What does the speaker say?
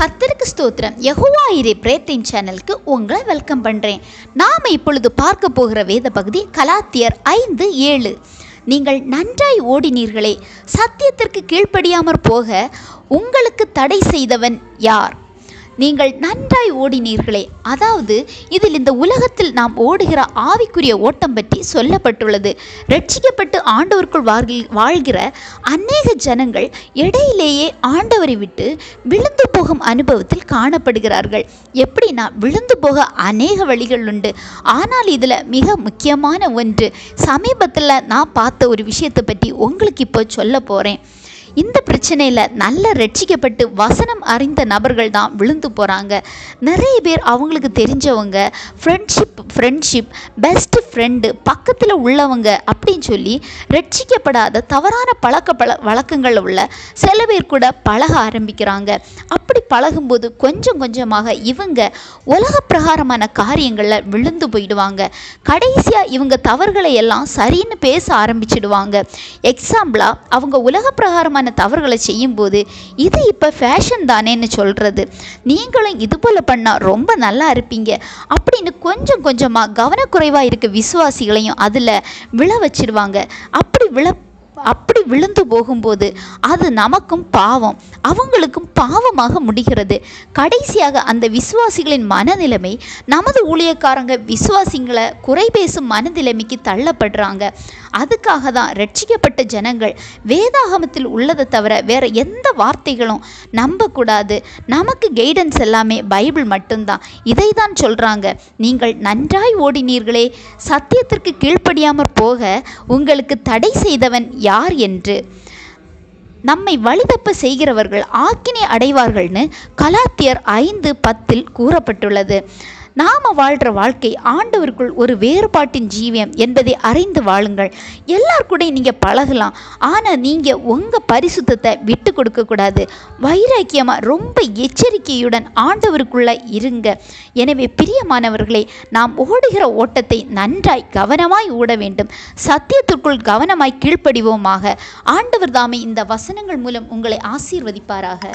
கர்த்தருக்கு ஸ்தோத்திரம். யகுவா இரே பிரேத்தின் சேனலுக்கு உங்களை வெல்கம் பண்ணுறேன் நாம் இப்பொழுது பார்க்க போகிற வேத பகுதி கலாத்தியர் ஐந்து ஏழு. நீங்கள் நன்றாய் ஓடினீர்களே சத்தியத்திற்கு கீழ்ப்படியாமற் போக உங்களுக்கு தடை செய்தவன் யார்? நீங்கள் நன்றாய் ஓடினீர்களே. அதாவது இதில் இந்த உலகத்தில் நாம் ஓடுகிற ஆவிக்குரிய ஓட்டம் பற்றி சொல்லப்பட்டுள்ளது. ரட்சிக்கப்பட்டு ஆண்டவருக்குள் வாழ்கிற அநேக ஜனங்கள் இடையிலேயே ஆண்டவரை விட்டு விழுந்து போகும் அனுபவத்தில் காணப்படுகிறார்கள். எப்படின்னா விழுந்து போக அநேக வழிகள் உண்டு. ஆனால் இதில் மிக முக்கியமான ஒன்று சமீபத்தில் நான் பார்த்த ஒரு விஷயத்தை பற்றி உங்களுக்கு இப்போ சொல்ல போகிறேன் இந்த பிரச்சனையில் நல்ல ரட்சிக்கப்பட்டு வசனம் அறிந்த நபர்கள் தான் விழுந்து போகிறாங்க நிறைய பேர் அவங்களுக்கு தெரிஞ்சவங்க ஃப்ரெண்ட்ஷிப் ஃப்ரெண்ட்ஷிப் பெஸ்ட் ஃப்ரெண்டு பக்கத்தில் உள்ளவங்க அப்படின்னு சொல்லி ரட்சிக்கப்படாத தவறான பழக்க பழ வழக்கங்கள் உள்ள சில பேர் கூட பழக ஆரம்பிக்கிறாங்க. அப்படி பழகும்போது கொஞ்சம் கொஞ்சமாக இவங்க உலக பிரகாரமான காரியங்களில் விழுந்து போயிடுவாங்க. கடைசியாக இவங்க தவறுகளை எல்லாம் சரின்னு பேச ஆரம்பிச்சிடுவாங்க. எக்ஸாம்பிளாக அவங்க உலக பிரகாரமான தவறுகளை செய்யும்போது இது இப்போ ஃபேஷன் தானேன்னு சொல்கிறது நீங்களும் இது போல் பண்ணால் ரொம்ப நல்லா இருப்பீங்க. அப்படின்னு கொஞ்சம் கொஞ்சமாக கவனக்குறைவாக இருக்க விசுவாசிகளையும் அதில் விழ வச்சிருவாங்க. அப்படி விழ அப்படி விழுந்து போகும்போது அது நமக்கும் பாவம். அவங்களுக்கும் பாவமாக முடிகிறது. கடைசியாக அந்த விசுவாசிகளின் மனநிலைமை நமது ஊழியக்காரங்க விசுவாசிங்களை குறை பேசும் மனநிலைமைக்கு தள்ளப்படுறாங்க. அதுக்காக தான் ரட்சிக்கப்பட்ட ஜனங்கள் வேதாகமத்தில் உள்ளதை தவிர வேற எந்த வார்த்தைகளும் நம்பக்கூடாது. நமக்கு கைடன்ஸ் எல்லாமே பைபிள் மட்டும்தான். இதை தான் சொல்கிறாங்க நீங்கள் நன்றாய் ஓடினீர்களே சத்தியத்திற்கு கீழ்ப்படியாமற் போக உங்களுக்கு தடை செய்தவன் யார் என்று? நம்மை வழிதப்ப செய்கிறவர்கள் ஆக்கினை அடைவார்கள்னு கலாத்தியர் ஐந்து பத்தில் கூறப்பட்டுள்ளது. நாம் வாழ்கிற வாழ்க்கை ஆண்டவருக்குள் ஒரு வேறுபாட்டின் ஜீவியம் என்பதை அறிந்து வாழுங்கள். எல்லார் நீங்கள் பழகலாம். ஆனால் நீங்கள் உங்கள் பரிசுத்தத்தை விட்டு கொடுக்கக்கூடாது வைராக்கியமாக ரொம்ப எச்சரிக்கையுடன் ஆண்டவருக்குள்ளே இருங்க. எனவே பிரியமானவர்களே நாம் ஓடுகிற ஓட்டத்தை நன்றாய் கவனமாய் ஓட வேண்டும். சத்தியத்திற்குள் கவனமாய் கீழ்ப்படிவோமாக. ஆண்டவர் தாமே இந்த வசனங்கள் மூலம் உங்களை ஆசீர்வதிப்பாராக.